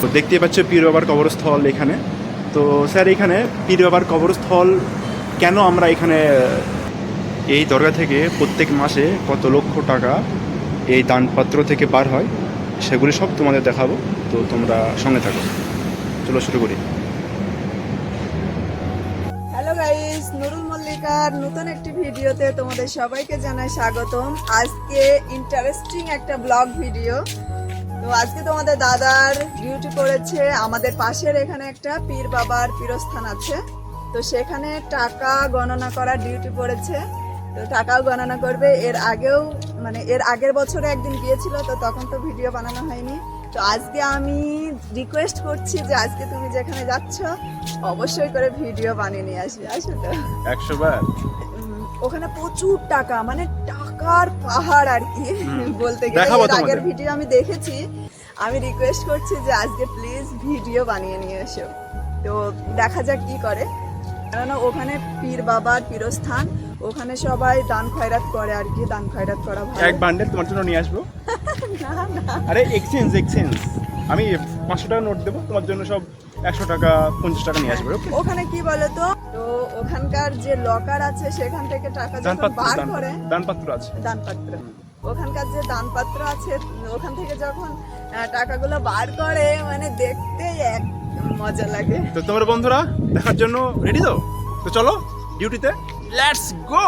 তো দেখতে পাচ্ছ পীর বাবার কবরস্থল এখানে। তো স্যার, এখানে পীর বাবার কবরস্থল কেন আমরা এখানে, এই দরগা থেকে প্রত্যেক মাসে কত লক্ষ টাকা এই দানপাত্র থেকে বার হয়, সেগুলি সব তোমাদের দেখাবো। তো তোমরা সঙ্গে থাকো। চলো শুরু করি। মল্লিকার নতুন একটি ভিডিওতে তোমাদের সবাইকে জানাই স্বাগতম। আজকে ইন্টারেস্টিং একটা ব্লগ ভিডিও তো আজকে তোমাদের দাদার ডিউটি করেছে আমাদের পাশের এখানে একটা পীর বাবার পীরস্থান আছে। তো সেখানে টাকা গণনা করার ডিউটি পড়েছে। তো টাকাও গণনা করবে। এর আগেও মানে এর আগের বছরে একদিন গিয়েছিল, তো তখন তো ভিডিও বানানো হয়নি। তো আজকে আমি রিকোয়েস্ট করছি যে আজকে তুমি যেখানে যাচ্ছ অবশ্যই করে ভিডিও বানিয়ে নিয়ে আসবে আসো তো। একশো বার? ওখানে প্রচুর টাকা মানে টাকার পাহাড় আর কি বলতে গেলে। আগের ভিডিও আমি দেখেছি। আমি রিকোয়েস্ট করছি যে আজকে প্লিজ ভিডিও বানিয়ে নিয়ে এসো। তো দেখা যাক কি করে। কেননা ওখানে পীর বাবার পীরস্থান ওখানে সবাই দান খয়রাত করে আর কি দান খয়রাত করা ভালো। এক বান্ডেল তোমার জন্য নিয়ে আসব। না না আরে এক্সচেঞ্জ এক্সচেঞ্জ আমি পাঁচশো টাকা নোট দেবো তোমার জন্য সব একশো টাকা পঞ্চাশ টাকা নিয়ে আসবে ওখানে কি বলতো? তো তো ওখানকার যে লকার আছে সেখান থেকে টাকা যখন বার করে দানপাত্র আছে। দানপাত্র। ওখানকার যে দানপাত্র আছে ওখান থেকে যখন টাকাগুলো বার করে মানে দেখতেই এক মজা লাগে। তো তোমার বন্ধুরা দেখার জন্য রেডি তো? তো চলো। ডিউটিতে লেটস গো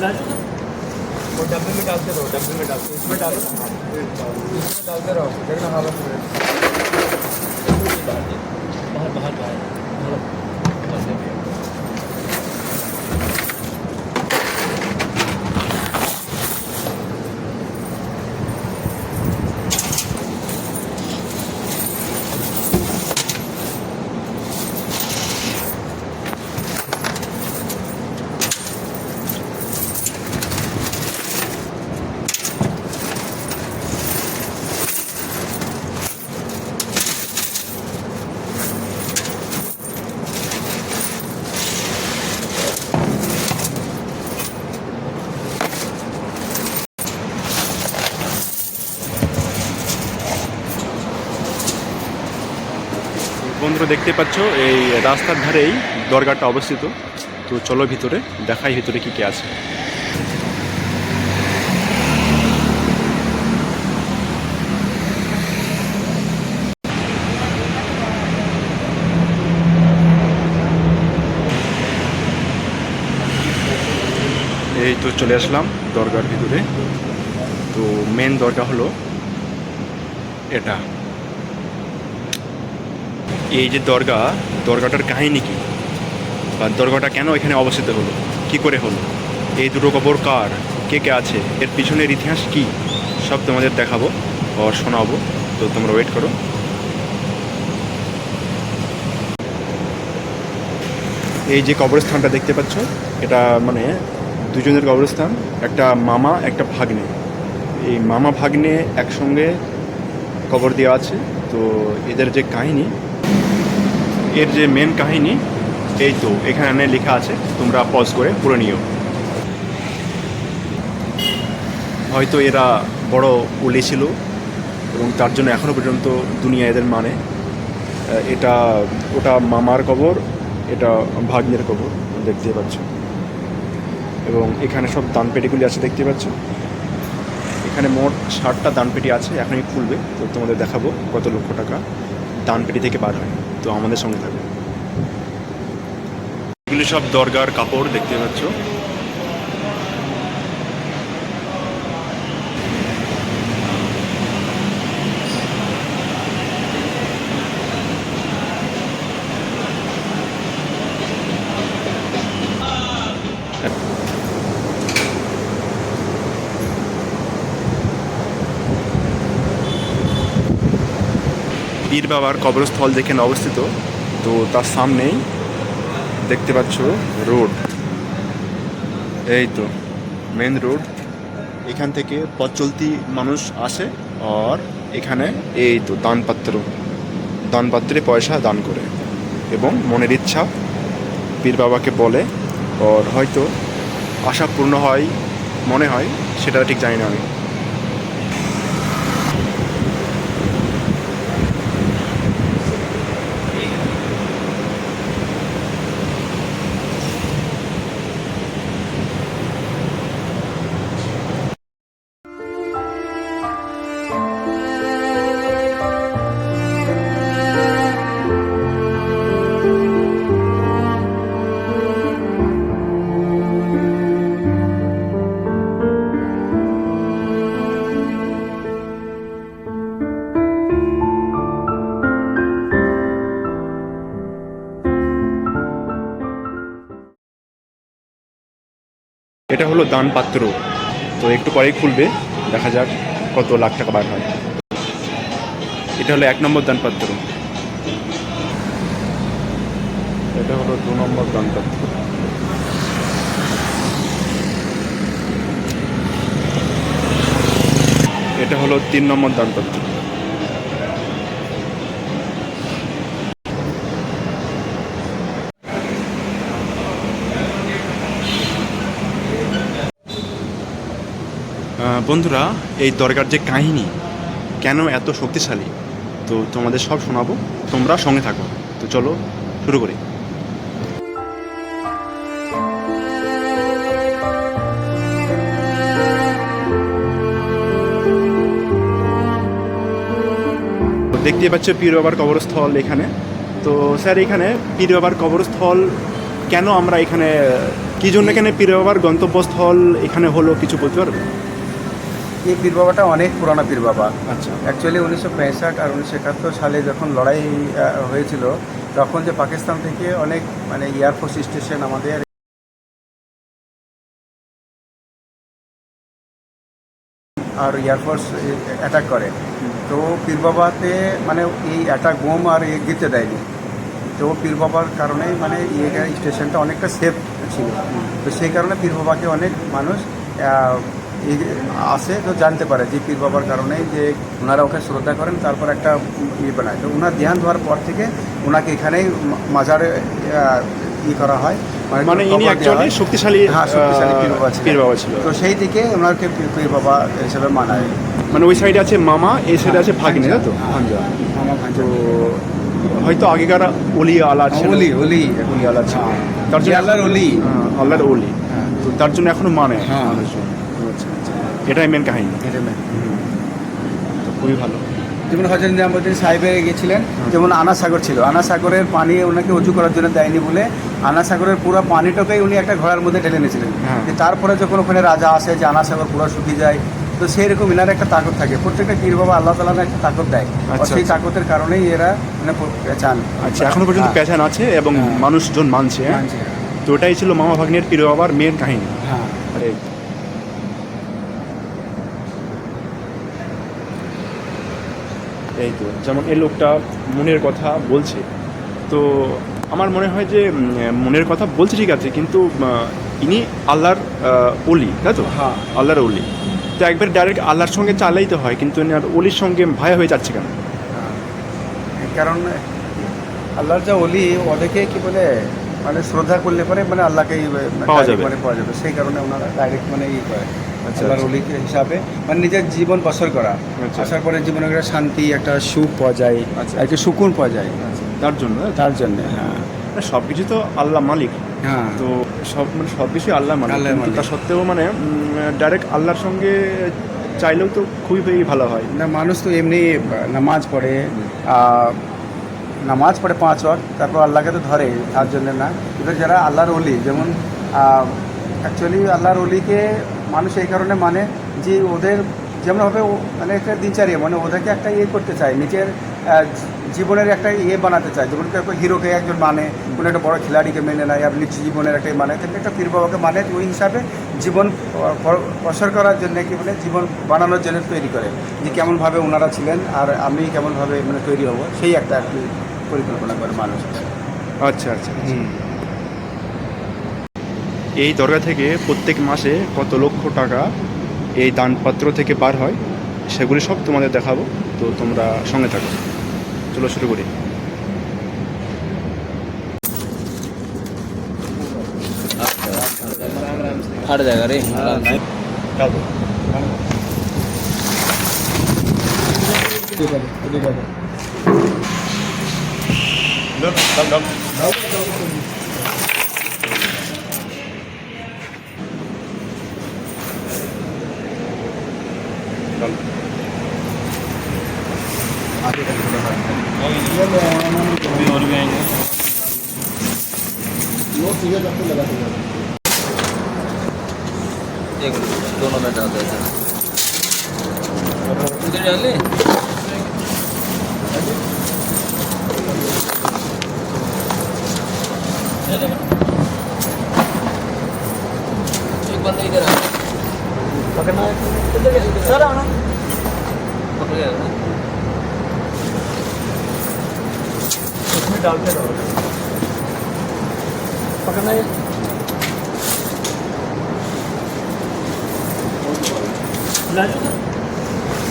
वो डब्बे में डालते रहो डब्बे में डालते। इसमें डालो इसमें डालते रहो। देखना में। बाहर बाहर बाहर। দেখতে পাচ্ছ, এই রাস্তার ধারেই দরগাটা অবস্থিত। তো চলো ভিতরে, দেখাই ভিতরে কি কি আছে। এই তো চলে আসলাম দরগার ভিতরে। তো মেন দরগা হলো এটা। এই যে দরগা, দরগাটার কাহিনী কি? বা দরগাটা কেন এখানে অবস্থিত হলো? কি করে হলো? এই দুটো কবর কার? কে কে আছে? এর পিছনের ইতিহাস কি? সব তোমাদের দেখাবো আর শোনাবো। তো তোমরা ওয়েট করো। এই যে কবরস্থানটা দেখতে পাচ্ছ, এটা মানে দুজনের কবরস্থান, একটা মামা, একটা ভাগ্নে। এই মামা, ভাগ্নে একসঙ্গে কবর দেওয়া আছে। তো এদের যে কাহিনী এর যে মেন কাহিনী, এই তো, এখানে লেখা আছে, তোমরা পজ করে পুরো নিও। হয়তো এরা বড় উলি ছিল, এবং তার জন্য এখনও পর্যন্ত দুনিয়া এদের মানে। এটা, ওটা মামার কবর, এটা ভাগ্নের কবর দেখতে পাচ্ছ। এবং এখানে সব দান পেটিগুলি আছে দেখতে পাচ্ছ। এখানে মোট ষাটটা দানপেটি আছে, এখনই খুলবে, তো তোমাদের দেখাবো কত লক্ষ টাকা। দানপেটি থেকে বার হয়। তো আমাদের সঙ্গে থাকবে এগুলি সব দরগার কাপড় দেখতে পাচ্ছ। পীর বাবার কবরস্থল যেখানে অবস্থিত। তো তার সামনেই দেখতে পাচ্ছ রোড। এই তো মেন রোড এখান থেকে পথ চলতি মানুষ আসে আর এখানে এই তো দানপাত্র দানপাত্রে পয়সা দান করে এবং মনের ইচ্ছা পীর বাবাকে বলে আর হয়তো আশা পূর্ণ হয়, মনে হয়, সেটা ঠিক জানি না আমি। হলো দান পাত্র তো একটু পরেই খুলবে দেখা যাক কত লাখ টাকা বার হয়। এটা হলো এক নম্বর দানপাত্র। এটা হলো দু নম্বর দানপাত্র। এটা হলো তিন নম্বর দানপাত্র। বন্ধুরা, এই দরগার যে কাহিনী, কেন এত শক্তিশালী? তো তোমাদের সব শোনাবো, তোমরা সঙ্গে থাকো। তো চলো, শুরু করি। তো দেখতেই পাচ্ছ পীর বাবার কবরস্থল এখানে। তো স্যার, এখানে পীর বাবার কবরস্থল, কেন আমরা এখানে, কি জন্য এখানে পীর বাবার গন্তব্যস্থল এখানে হলো কিছু বলতে পারবে? এই পীর বাবাটা অনেক পুরানো পীর বাবা আচ্ছা। অ্যাকচুয়ালি উনিশশো পঁয়ষট্টি আর উনিশশো একাত্তর সালে যখন লড়াই হয়েছিল তখন যে পাকিস্তান থেকে অনেক মানে এয়ারফোর্স স্টেশন আমাদের আর এয়ারফোর্স অ্যাটাক করে। তো পীর বাবাতে মানে এই অ্যাটাক বোম আর এ দিতে দেয়নি। তো পীর বাবার কারণে মানে এই স্টেশনটা অনেকটা সেফ ছিল। তো সেই কারণে পীর বাবাকে অনেক মানুষ আসে তো জানতে পারে যে পীর বাবার কারণে যে ওনারা ওকে শ্রদ্ধা করেন তারপর একটা ইয়ে বানায় তো ওনার ধ্যান হওয়ার পর থেকে ওনাকে এখানেই মাজারে ই করা হয় মানে ইনি কবর অ্যাকচুয়ালি শক্তিশালী হ্যাঁ শক্তিশালী পীর বাবা পীর বাবা ছিল তো সেই দিকে ওনাকে পীর- বাবা হিসেবে মানায় মানে ওই সাইডে আছে মামা এই সাইডে আছে ভাগ্নে তাই তো হ্যাঁ। ভাঞ্জা মামা ভাঞ্জা হয়তো আগেকার অলি আলা ছিল ওলি ওলি অলি আলা ছিল হ্যাঁ। তার জন্য আল্লাহর অলি। হ্যাঁ, আল্লাহর অলি হ্যাঁ। তো তার জন্য এখনও মানে হ্যাঁ। মানুষজন। আচ্ছা। এটাই মেন কাহিনী এটা মেন। তো খুবই ভালো যেমন হজরত নিজামুদ্দিন সাহেবে গেছিলেন যেমন আনা সাগর ছিল আনা সাগরের পানি ওনাকে উঁচু করার জন্য দেয়নি বলে আনা সাগরের পুরো পানিটাকেই উনি একটা ঘোড়ার মধ্যে ঢেলে নিয়েছিলেন হ্যাঁ। যে তারপরে যখন ওখানে রাজা আসে যে আনা সাগর পুরো শুকিয়ে যায় তো সেই রকম এনার একটা তাকত থাকে প্রত্যেকটা পীর বাবা আল্লাহ তালা একটা তাকত দেয় আচ্ছা, সেই আচ্ছা। তাকতের কারণেই এরা মানে চান আচ্ছা এখনও পর্যন্ত পেছান আছে এবং হ্যাঁ। মানুষজন মানছে হ্যাঁ? তো ওটাই ছিল মামা ভাগ্নের পীর বাবার মেন কাহিনী হ্যাঁ এই তো যেমন এই লোকটা মনের কথা বলছে তো আমার মনে হয় যে মনের কথা বলছে ঠিক আছে কিন্তু ইনি আল্লাহর অলি তাই তো হ্যাঁ। আল্লাহর অলি তো একবার ডাইরেক্ট আল্লাহর সঙ্গে চালাইতে হয় কিন্তু আর অলির সঙ্গে ভায়া হয়ে যাচ্ছে কেন হ্যাঁ। কারণ আল্লাহর যা অলি ওদেরকে কি বলে মানে শ্রদ্ধা করলে পরে মানে আল্লাহকেই পাওয়া যাবে। মানে পাওয়া যাবে সেই কারণে ওনারা ডাইরেক্ট মানে ই করে আল্লাহর আচ্ছা। অলি হিসাবে মানে নিজের জীবন বসর করা। আচ্ছা। আসার পরে জীবনে একটা শান্তি একটা সুখ পাওয়া যায় আচ্ছা। একটা সুকুন পাওয়া যায়। তার জন্য? তার জন্য হ্যাঁ। সব কিছু তো আল্লাহ মালিক। হ্যাঁ। তো সব মানে সব কিছুই আল্লাহ আল্লাহর কিন্তু মালিক। তা সত্ত্বেও মানে ডাইরেক্ট আল্লাহর সঙ্গে চাইলেও তো খুবই ভালো হয়। না মানুষ তো এমনি নামাজ পড়ে নামাজ পড়ে পাঁচ ওয়াক্ত তারপর আল্লাহকে তো ধরে তার জন্য না। এবার যারা আল্লাহর অলি যেমন অ্যাকচুয়ালি আল্লাহর অলিকে মানুষ এই কারণে মানে যে ওদের যেমনভাবে মানে একটা দিনচারিয়া মানে ওদেরকে একটা ইয়ে করতে চায় নিজের জীবনের একটা ইয়ে বানাতে চায়। যেমন কেউ হিরোকে একজন মানে কোনো একটা বড় খেলাড়িকে মেনে নেয় আর নিজ জীবনের একটা মানে তেমনি একটা পীর বাবাকে মানে ওই হিসাবে জীবন প্রসার করার জন্য কি মানে জীবন বানানোর জন্য তৈরি করে। যে কেমনভাবে ওনারা ছিলেন আর আমি কেমনভাবে মানে তৈরি হব সেই একটা আর কি পরিকল্পনা করে মানুষ। আচ্ছা আচ্ছা। এই দরগা থেকে প্রত্যেক মাসে কত লক্ষ টাকা এই দানপাত্র থেকে বার হয় সেগুলি সব তোমাদের দেখাবো। তো তোমরা সঙ্গে থাকো। চলো শুরু করি। আট জায়গা রে। रे और भी आएँगे एक दोनों में डाल देते हैं इधर डाल ले एक बंदा इधर आ। सर आना इसमें डालते रहो पकड़ना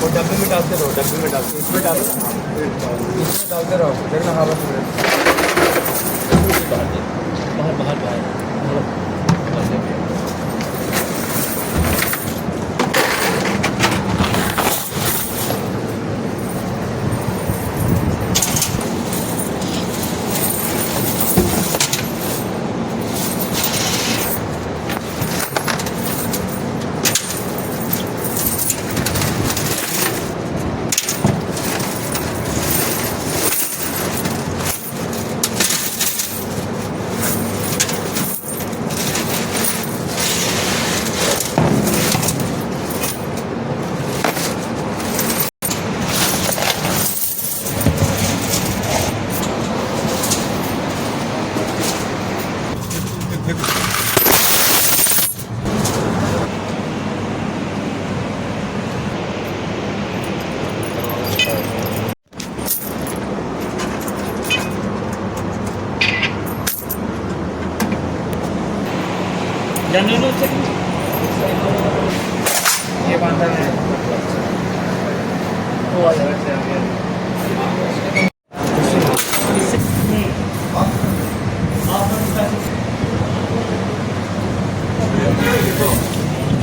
डब्बे में डालते रहो डब्बे में डालते इसमें डालो इसमें डालते रहो देखना हवा बाहर बाहर बाहर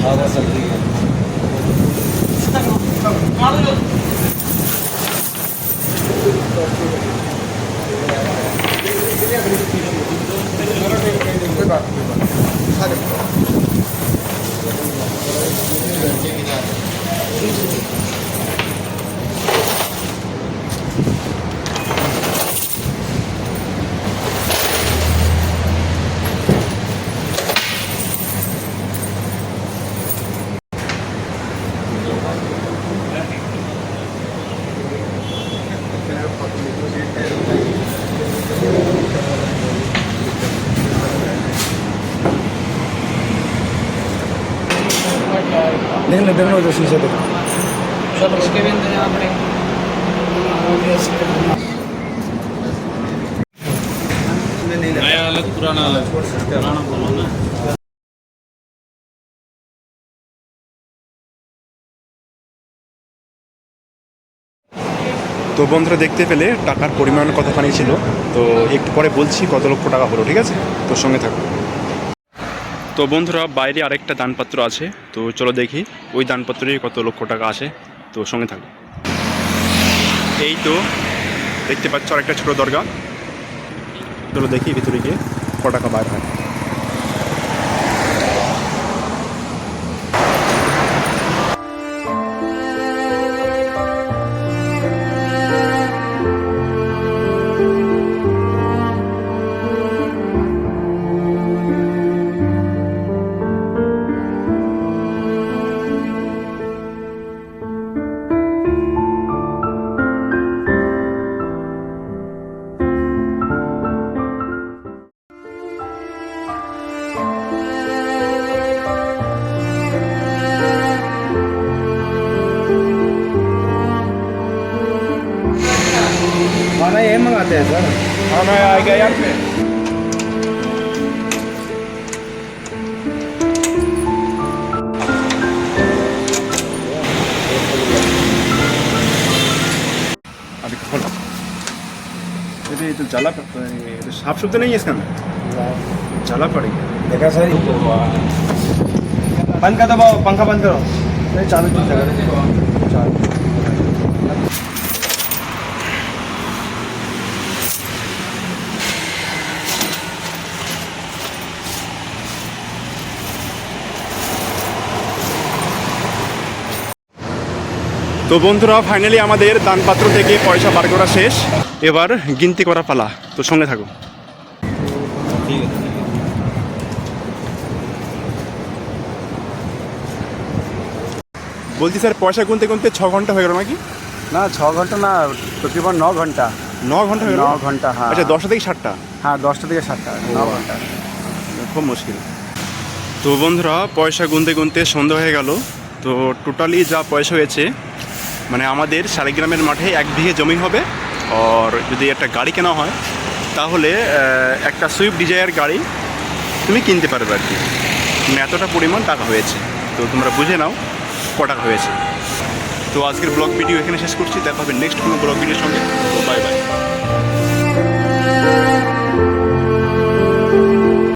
알아서 되게. सब इसके भी इंतजाम करेंगे नया अलग पुराना अलग पुराना बोलो ना তো বন্ধুরা দেখতে পেলে টাকার পরিমাণ কতখানি ছিল তো একটু পরে বলছি কত লক্ষ টাকা হলো ঠিক আছে তোর সঙ্গে থাকো তো বন্ধুরা, বাইরে আরেকটা দানপত্র আছে। তো চলো দেখি, ওই দানপত্রে কত লক্ষ টাকা আছে? তো সঙ্গে থাকবে এই তো, দেখতে পাচ্ছ আরেকটা ছোটো দরগা। চলো দেখি ভিতরে গিয়ে ক টাকা বাইর হয়। खाना ये मंगाते हैं सर। खाना आ गया यहाँ पे। तो जला तो साफ़ सुथरा नहीं है इसका? जला पड़ेगा देखा सर। बंद कर दबाओ पंखा बंद करो। नहीं चालू तो चालू। তো বন্ধুরা ফাইনালি আমাদের দানপাত্র থেকে পয়সা বার করা শেষ। এবার গিনতি করা পালা। তো সঙ্গে থাকো। বলছি স্যার পয়সা গুনতে গুনতে ছ ঘণ্টা হয়ে গেল নাকি? না ছ ঘণ্টা না তকরিবান ন ঘণ্টা। ন ঘণ্টা হয়ে গেল? ন ঘণ্টা হ্যাঁ। আচ্ছা দশটা থেকে সাতটা? হ্যাঁ দশটা থেকে সাতটা ন ঘণ্টা। খুব মুশকিল। তো বন্ধুরা পয়সা গুনতে গুনতে সন্ধ্যা হয়ে গেল। তো টোটালি যা পয়সা হয়েছে মানে আমাদের শালিগ্রামের মাঠে এক বিঘে জমি হবে। আর যদি একটা গাড়ি কেনা হয়, তাহলে একটা সুইফট ডিজায়ার গাড়ি তুমি কিনতে পারবে আর কি। মানে এতটা পরিমাণ টাকা হয়েছে। তো তোমরা বুঝে নাও ক টাকা হয়েছে। তো আজকের ব্লগ ভিডিও এখানে শেষ করছি। দেখা হবে নেক্সট কোনো ব্লগ ভিডিওর সঙ্গে। Bye bye